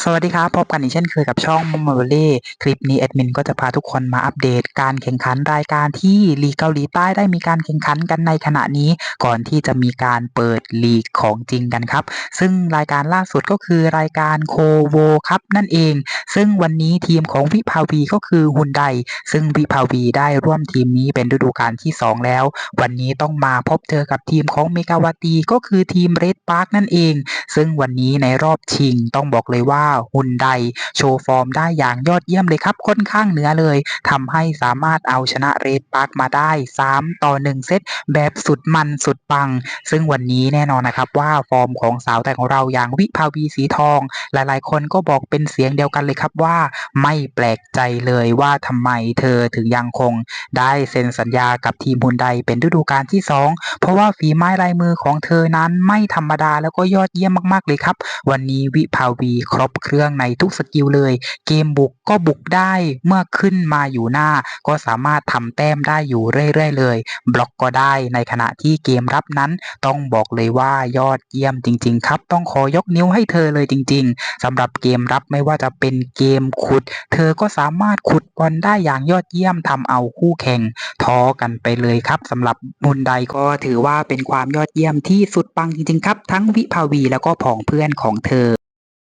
สวัสดีครับ พบกันอีกเช่นเคยกับช่องม o ม o เล่คลิปนี้แอดมินก็จะพาทุกคนมาอัปเดตการแข่งขันรายการที่ลีกเกาหลีใต้ได้มีการแข่งขันกันในขณะนี้ ก่อนที่จะมีการเปิดลีกของจริงกันครับ ซึ่งรายการล่าสุดก็คือรายการโคโวครับนั่นเอง ซึ่งวันนี้ทีมของวิภาวีก็คือฮุนไดซึ่งวิภาวีได้ร่วมทีมนี้เป็นฤดูกาลที่ 2 แล้ว วันนี้ต้องมาพบเจอกับทีมของเมกาวาตีก็คือทีมเรดปาร์คนั่นเอง ซึ่งวันนี้ในรอบชิงต้องบอกเลยว่าฮุนไดโชว์ฟอร์มได้อย่างยอดเยี่ยมเลยครับ ค่อนข้างเหนือเลยทำให้สามารถเอาชนะเรดปาร์คมาได้ 3 ต่อ 1 เซตแบบสุดมันสุดปัง ซึ่งวันนี้แน่นอนนะครับว่าฟอร์มของสาวแต่ของเราอย่างวิภาวีสีทอง หลายๆ คนก็บอกเป็นเสียงเดียวกันเลยครับว่าไม่แปลกใจเลยว่าทำไมเธอถึงยังคง ได้เซ็นสัญญากับทีมฮุนไดเป็นฤดูกาลที่ 2 เพราะว่าฝีไม้ลายมือของเธอนั้นไม่ธรรมดาแล้วก็ยอดเยี่ยมมากๆเลยครับ วันนี้วิภาวีครบบเครื่องในทุกสกิลเลย เกมบุกก็บุกได้เมื่อขึ้นมาอยู่หน้า ก็สามารถทำแต้มได้อยู่เรื่อยๆเลย บล็อกก็ได้ในขณะที่เกมรับนั้น ต้องบอกเลยว่ายอดเยี่ยมจริง ๆ ครับ ต้องขอยกนิ้วให้เธอเลยจริง ๆสำหรับเกมรับไม่ว่าจะเป็นเกมขุด เธอก็สามารถขุดบอลได้อย่างยอดเยี่ยมทำเอาคู่แข่งท้อกันไปเลยครับสำหรับมุนไดก็ถือว่าเป็นความยอดเยี่ยมที่สุดปังจริงๆครับ ทั้งวิภาวีแล้วก็ผองเพื่อนของเธอ